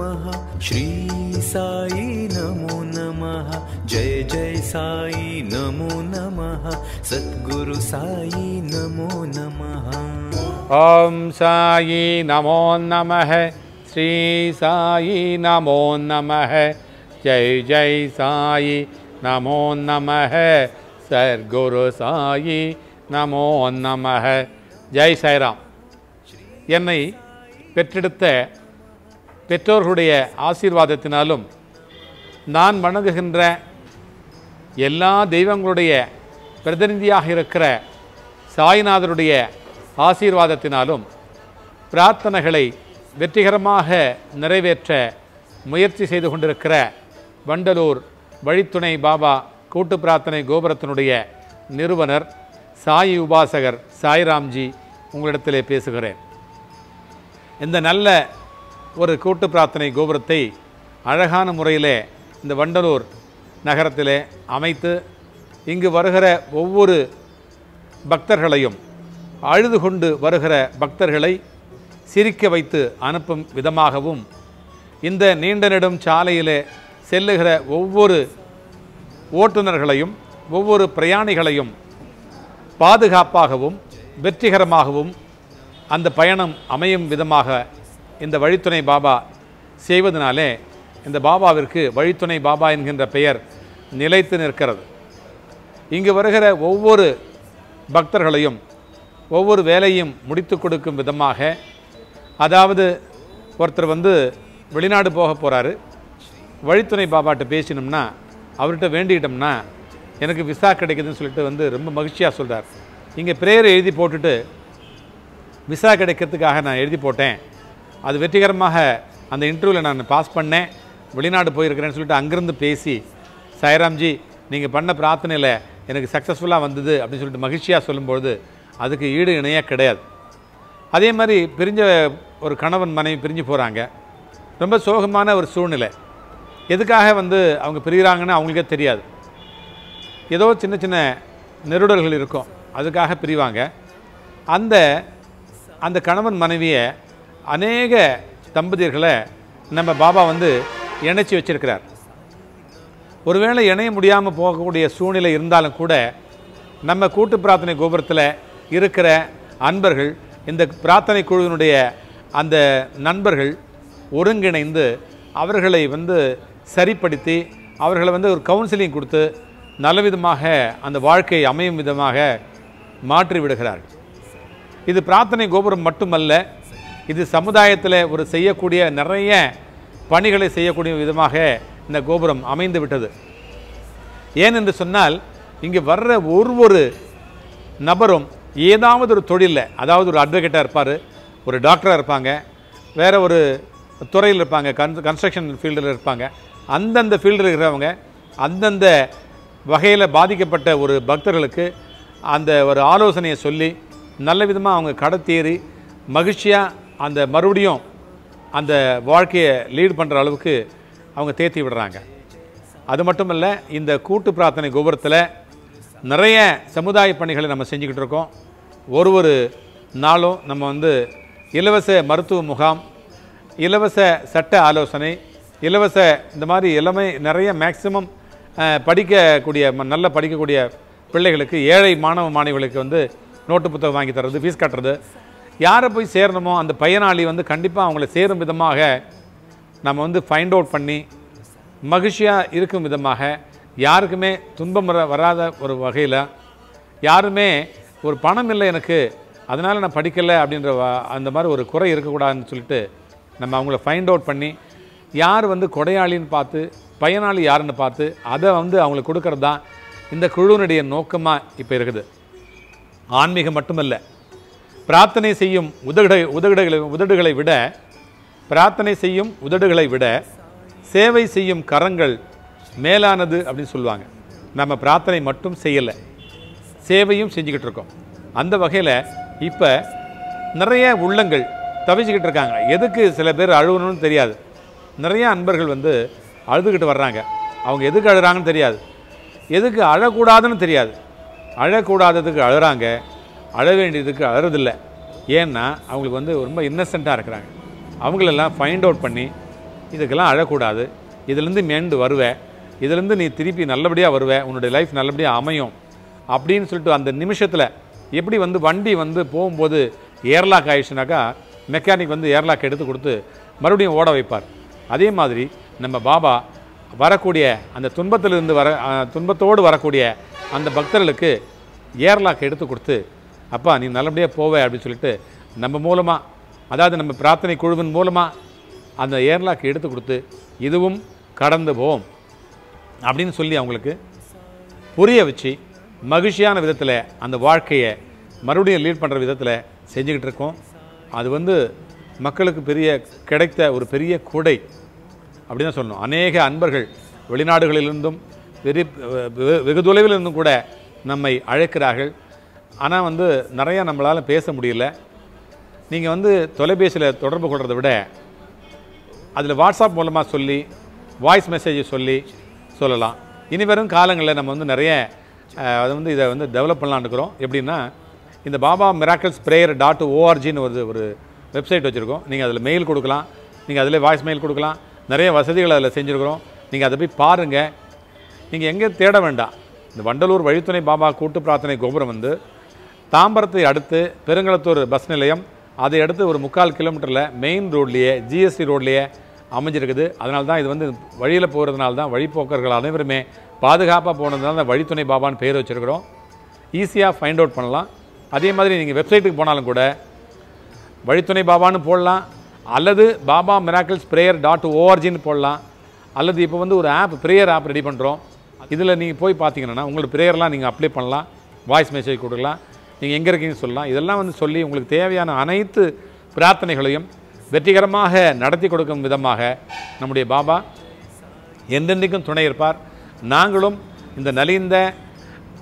साई नमो नमः श्री साई नमो नमः जय जय साई नमो नमः सद्गुरु साई नमो नमः ॐ साई नमो नमः श्री साई नमो नमः जय जय साई नमो नमः சர்க்குரு சாயி நமோ நமः ஜெய் சாய்ராம் என்னை பெற்றெடுத்த பெற்றோர்களுடைய ஆசீர்வாதத்தினாலும் நான் வணங்குகின்ற எல்லா தெய்வங்களுடைய பிரதிநிதியாக இருக்கிற சாய்நாதருடைய ஆசீர்வாதத்தினாலும் பிரார்த்தனைகளை வெற்றிகரமாக நிறைவேற்ற முயற்சி செய்து கொண்டிருக்கிற வண்டலூர் வழித்துணை பாபா கூட்டு பிரார்த்தனை கோபுரத்தினுடைய நிறுவனர் சாயி உபாசகர் சாய்ராம்ஜி உங்களிடத்திலே பேசுகிறேன். இந்த நல்ல ஒரு கூட்டு பிரார்த்தனை கோபுரத்தை அழகான முறையிலே இந்த வண்டலூர் நகரத்திலே அமைத்து இங்கு வருகிற ஒவ்வொரு பக்தர்களையும் அழுது கொண்டு வருகிற பக்தர்களை சிரிக்க வைத்து அனுப்பும் விதமாகவும் இந்த நீண்ட நெடும் சாலையிலே செல்லுகிற ஒவ்வொரு ஓட்டுநர்களையும் ஒவ்வொரு பிரயாணிகளையும் பாதுகாப்பாகவும் வெற்றிகரமாகவும் அந்த பயணம் அமையும் விதமாக இந்த வழித்துணை பாபா செய்வதனாலே இந்த பாபாவிற்கு வழித்துணை பாபா என்கின்ற பெயர் நிலைத்து நிற்கிறது. இங்கு வருகிற ஒவ்வொரு பக்தர்களையும் ஒவ்வொரு வேலையும் முடித்து கொடுக்கும் விதமாக அதாவது ஒருத்தர் வந்து வெளிநாடு போக போகிறாரு வழித்துணை பாபாட்ட பேசினோம்னா அவர்கிட்ட வேண்டிக்கிட்டோம்னா எனக்கு விசா கிடைக்குதுன்னு சொல்லிட்டு வந்து ரொம்ப மகிழ்ச்சியாக சொல்கிறார் இங்கே பிரேயர் எழுதி போட்டுட்டு விசா கிடைக்கிறதுக்காக நான் எழுதி போட்டேன். அது வெற்றிகரமாக அந்த இன்டர்வியூவில் நான் பாஸ் பண்ணேன். வெளிநாடு போயிருக்கிறேன்னு சொல்லிட்டு அங்கேருந்து பேசி சாய்ராம்ஜி நீங்கள் பண்ண பிரார்த்தனையில் எனக்கு சக்ஸஸ்ஃபுல்லாக வந்தது அப்படின்னு சொல்லிட்டு மகிழ்ச்சியாக சொல்லும்பொழுது அதுக்கு ஈடு இணையாக கிடையாது. அதே மாதிரி பிரிஞ்ச ஒரு கணவன் மனைவி பிரிஞ்சு போகிறாங்க ரொம்ப சோகமான ஒரு சூழ்நிலை. எதுக்காக வந்து அவங்க பிரிகிறாங்கன்னு அவங்களுக்கே தெரியாது. ஏதோ சின்ன சின்ன நெருடல்கள் இருக்கும். அதுக்காக பிரிவாங்க. அந்த அந்த கணவன் மனைவியை அநேக தம்பதியர்களை நம்ம பாபா வந்து இணைச்சி வச்சிருக்கிறார். ஒருவேளை இணைய முடியாமல் போகக்கூடிய சூழ்நிலை இருந்தாலும் கூட நம்ம கூட்டு பிரார்த்தனை கோபுரத்தில் இருக்கிற அன்பர்கள் இந்த பிரார்த்தனை குழுவினுடைய அந்த நண்பர்கள் ஒருங்கிணைந்து அவர்களை வந்து சரிப்படுத்தி அவர்களை வந்து ஒரு கவுன்சிலிங் கொடுத்து நல்லவிதமாக அந்த வாழ்க்கையை அமையும் விதமாக மாற்றி விடுகிறார்கள். இது பிரார்த்தனை கோபுரம் மட்டுமல்ல இது சமுதாயத்தில் ஒரு செய்யக்கூடிய நிறைய பணிகளை செய்யக்கூடிய விதமாக இந்த கோபுரம் அமைந்து விட்டது ஏன் என்று சொன்னால் இங்கே வர்ற ஒரு ஒரு நபரும் ஏதாவது ஒரு தொழிலில் அதாவது ஒரு அட்வொகேட்டாக இருப்பார் ஒரு டாக்டராக இருப்பாங்க வேறு ஒரு துறையில் இருப்பாங்க கன் கன்ஸ்ட்ரக்ஷன் ஃபீல்டில் இருப்பாங்க. அந்தந்த ஃபீல்டில் இருக்கிறவங்க அந்தந்த வகையில் பாதிக்கப்பட்ட ஒரு பக்தர்களுக்கு அந்த ஒரு ஆலோசனையை சொல்லி நல்ல விதமாக அவங்க கடத்தேறி மகிழ்ச்சியாக அந்த மறுபடியும் அந்த வாழ்க்கையை லீட் பண்ணுற அளவுக்கு அவங்க தேத்தி விடுறாங்க. அது மட்டும் இல்லை இந்த கூட்டு பிரார்த்தனை கோபுரத்தில் நிறைய சமுதாய பணிகளை நம்ம செஞ்சுக்கிட்டு இருக்கோம். ஒரு ஒரு நாளும் நம்ம வந்து இலவச மருத்துவ முகாம் இலவச சட்ட ஆலோசனை இலவச இந்த மாதிரி எல்லாமே நிறைய மேக்சிமம் படிக்கக்கூடிய ம- நல்ல படிக்கக்கூடிய பிள்ளைகளுக்கு ஏழை மாணவ மாணவிகளுக்கு வந்து நோட்டு புத்தகம் வாங்கி தர்றது ஃபீஸ் கட்டுறது யாரை போய் சேரணுமோ அந்த பயனாளி வந்து கண்டிப்பாக அவங்கள சேரும் விதமாக நம்ம வந்து ஃபைண்ட் அவுட் பண்ணி மகிழ்ச்சியாக இருக்கும் விதமாக யாருக்குமே துன்பம் வர வராத ஒரு வகையில் யாருமே ஒரு பணம் இல்லை எனக்கு அதனால் நான் படிக்கலை அப்படின்ற அந்த மாதிரி ஒரு குறை இருக்கக்கூடாதுன்னு சொல்லிட்டு நம்ம அவங்கள ஃபைண்ட் அவுட் பண்ணி யார் வந்து கொடையாளின்னு பார்த்து பயனாளி யாருன்னு பார்த்து அதை வந்து அவங்களுக்கு கொடுக்கறது தான் இந்த குழுவினுடைய நோக்கமாக இப்போ இருக்குது. ஆன்மீகம் மட்டுமல்ல பிரார்த்தனை செய்யும் உதடுகளை உதடுகளை உதடுகளை விட பிரார்த்தனை செய்யும் உதடுகளை விட சேவை செய்யும் கரங்கள் மேலானது அப்படின்னு சொல்லுவாங்க. நம்ம பிரார்த்தனை மட்டும் செய்யலை. சேவையும் செஞ்சுக்கிட்டு இருக்கோம். அந்த வகையில் இப்போ நிறைய உள்ளங்கள் தவிச்சுக்கிட்டு இருக்காங்க. எதுக்கு சில பேர் அழுகணும்னு தெரியாது. நிறைய அன்பர்கள் வந்து அழுதுகிட்டு வர்றாங்க. அவங்க எதுக்கு அழுகிறாங்கன்னு தெரியாது. எதுக்கு அழக்கூடாதுன்னு தெரியாது. அழக்கூடாததுக்கு அழுகிறாங்க அழ வேண்டியதுக்கு அழறதில்ல ஏன்னா அவங்களுக்கு வந்து ரொம்ப இன்னசென்ட்டாக இருக்கிறாங்க. அவங்களெல்லாம் ஃபைண்ட் அவுட் பண்ணி இதுக்கெல்லாம் அழக்கூடாது. இதுலேருந்து மேண்டு வருவ. இதுலேருந்து நீ திருப்பி நல்லபடியாக வருவ. உன்னுடைய லைஃப் நல்லபடியாக அமையும். அப்படின்னு சொல்லிட்டு அந்த நிமிஷத்தில் எப்படி வந்து வண்டி வந்து போகும்போது ஏர்லாக் ஆயிடுச்சுனாக்கா மெக்கானிக் வந்து ஏர்லாக் எடுத்து கொடுத்து மறுபடியும் ஓட வைப்பார். அதே மாதிரி நம்ம பாபா வரக்கூடிய அந்த துன்பத்திலிருந்து வர துன்பத்தோடு வரக்கூடிய அந்த பக்தர்களுக்கு ஏர்லாக் எடுத்து கொடுத்து அப்பா நீ நல்லபடியாக போவே அப்படின்னு சொல்லிட்டு நம்ம மூலமாக அதாவது நம்ம பிரார்த்தனை குழுவின் மூலமாக அந்த ஏர்லாக் எடுத்து கொடுத்து இதுவும் கடந்து போவோம் அப்படின்னு சொல்லி அவங்களுக்கு புரிய வச்சு மகிழ்ச்சியான விதத்தில் அந்த வாழ்க்கையை மறுபடியும் லீட் பண்ணுற விதத்தில் செஞ்சுக்கிட்டு இருக்கோம். அது வந்து மக்களுக்கு பெரிய கிடைத்த ஒரு பெரிய கொடை அப்படின்னு தான் சொல்லணும். அநேக அன்பர்கள் வெளிநாடுகளிலிருந்தும் வெறி வெ- வெகு தொலைவில் இருந்தும் கூட நம்மை அழைக்கிறார்கள். ஆனால் வந்து நிறையா நம்மளால் பேச முடியல. நீங்கள் வந்து தொலைபேசியில் தொடர்பு கொள்கிறத விட அதில் வாட்ஸ்அப் மூலமாக சொல்லி வாய்ஸ் மெசேஜ் சொல்லி சொல்லலாம். இனி வரும் காலங்களில் நம்ம வந்து நிறைய அதை வந்து இதை வந்து டெவலப் பண்ணலான்னு இருக்கிறோம். எப்படின்னா இந்த பாபா மிராக்கல்ஸ் ப்ரேயர் டாட் ஓஆர்ஜின்னு ஒரு ஒரு வெப்சைட் வச்சுருக்கோம். நீங்கள் அதில் மெயில் கொடுக்கலாம். நீங்கள் அதில் வாய்ஸ் மெயில் கொடுக்கலாம். நிறைய வசதிகள் அதில் செஞ்சுருக்கிறோம். நீங்கள் அதை போய் பாருங்கள் நீங்கள் எங்கே தேட வேண்டாம். இந்த வண்டலூர் வழித்துணை பாபா கூட்டு பிரார்த்தனை கோபுரம் வந்து தாம்பரத்தை அடுத்து பெருங்களத்தூர் பஸ் நிலையம் அதை அடுத்து ஒரு முக்கால் கிலோமீட்டரில் மெயின் ரோட்லேயே ஜிஎஸ்டி ரோட்லேயே அமைஞ்சிருக்குது. அதனால தான் இது வந்து வழியில் போகிறதுனால தான் வழிப்போக்கர்கள் அனைவருமே பாதுகாப்பாக போனதுனால தான் வழித்துணை பாபான்னு பேர் வச்சுருக்கிறோம். ஈஸியாக ஃபைண்ட் அவுட் பண்ணலாம். அதே மாதிரி நீங்கள் வெப்சைட்டுக்கு போனாலும் கூட வழித்துணை பாபான்னு போடலாம். அல்லது பாபா மிராக்கிள்ஸ் ப்ரேயர் டாட் ஓஆர்ஜின்னு போடலாம். அல்லது இப்போ வந்து ஒரு ஆப் ப்ரேயர் ஆப் ரெடி பண்ணுறோம் இதில் நீங்கள் போய் பார்த்தீங்கன்னா உங்களோட ப்ரேயர்லாம் நீங்கள் அப்ளை பண்ணலாம். வாய்ஸ் மெசேஜ் கொடுக்கலாம். நீங்கள் எங்கே இருக்கீங்கன்னு சொல்லலாம். இதெல்லாம் வந்து சொல்லி உங்களுக்கு தேவையான அனைத்து பிரார்த்தனைகளையும் வெற்றிகரமாக நடத்தி கொடுக்கும் விதமாக நம்முடைய பாபா என்றென்றைக்கும் துணை இருப்பார். நாங்களும் இந்த நலிந்த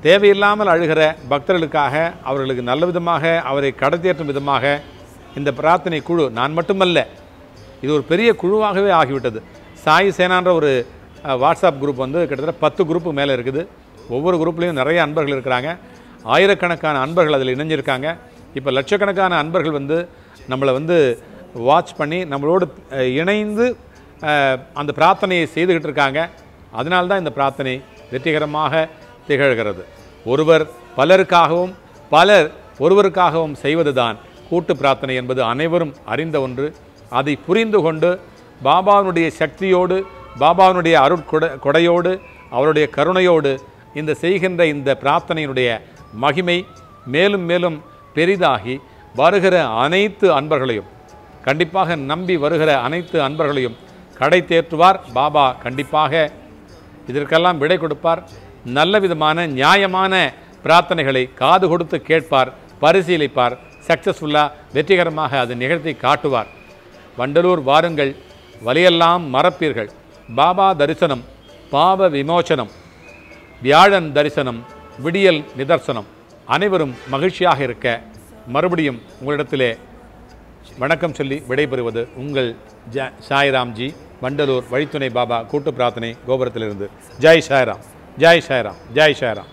தேவையில்லாமல் அழுகிற பக்தர்களுக்காக அவர்களுக்கு நல்ல விதமாக அவரை கடத்தேற்றும் விதமாக இந்த பிரார்த்தனை குழு நான் மட்டுமல்ல இது ஒரு பெரிய குழுவாகவே ஆகிவிட்டது. சாய் சேனான்ற ஒரு வாட்ஸ்அப் குரூப் வந்து கிட்டத்தட்ட பத்து குரூப்பு மேலே இருக்குது. ஒவ்வொரு குரூப்லேயும் நிறைய அன்பர்கள் இருக்கிறாங்க. ஆயிரக்கணக்கான அன்பர்கள் அதில் இணைஞ்சிருக்காங்க. இப்போ லட்சக்கணக்கான அன்பர்கள் வந்து நம்மளை வந்து வாட்ச் பண்ணி நம்மளோடு இணைந்து அந்த பிரார்த்தனையை செய்துக்கிட்டு இருக்காங்க. அதனால தான் இந்த பிரார்த்தனை வெற்றிகரமாக திகழ்கிறது. ஒருவர் பலருக்காகவும் பலர் ஒருவருக்காகவும் செய்வதுதான் கூட்டு பிரார்த்தனை என்பது அனைவரும் அறிந்த ஒன்று. அதை புரிந்து கொண்டு பாபாவினுடைய சக்தியோடு பாபாவினுடைய அருட்கொடை கொடையோடு அவருடைய கருணையோடு இந்த செய்கின்ற இந்த பிரார்த்தனையினுடைய மகிமை மேலும் மேலும் பெரிதாகி வருகிற அனைத்து அன்பர்களையும் கண்டிப்பாக நம்பி வருகிற அனைத்து அன்பர்களையும் கடை தேற்றுவார். பாபா கண்டிப்பாக இதற்கெல்லாம் விடை கொடுப்பார். நல்ல விதமான நியாயமான பிரார்த்தனைகளை காது கொடுத்து கேட்பார் பரிசீலிப்பார் சக்ஸஸ்ஃபுல்லாக வெற்றிகரமாக அது நிகழ்த்தி காட்டுவார். வண்டலூர் வாருங்கள் வலியெல்லாம் மறப்பீர்கள். பாபா தரிசனம் பாவ விமோசனம் வியாழன் தரிசனம் விடியல் நிதர்சனம். அனைவரும் மகிழ்ச்சியாக இருக்க மறுபடியும் உங்களிடத்திலே வணக்கம் சொல்லி விடைபெறுவது உங்கள் ஜ சாய்ராம்ஜி வண்டலூர் வழித்துணை பாபா கூட்டு பிரார்த்தனை கோபுரத்திலிருந்து. ஜெய் சாய்ராம் ஜெய் சாய்ராம் ஜெய் சாய்ராம்.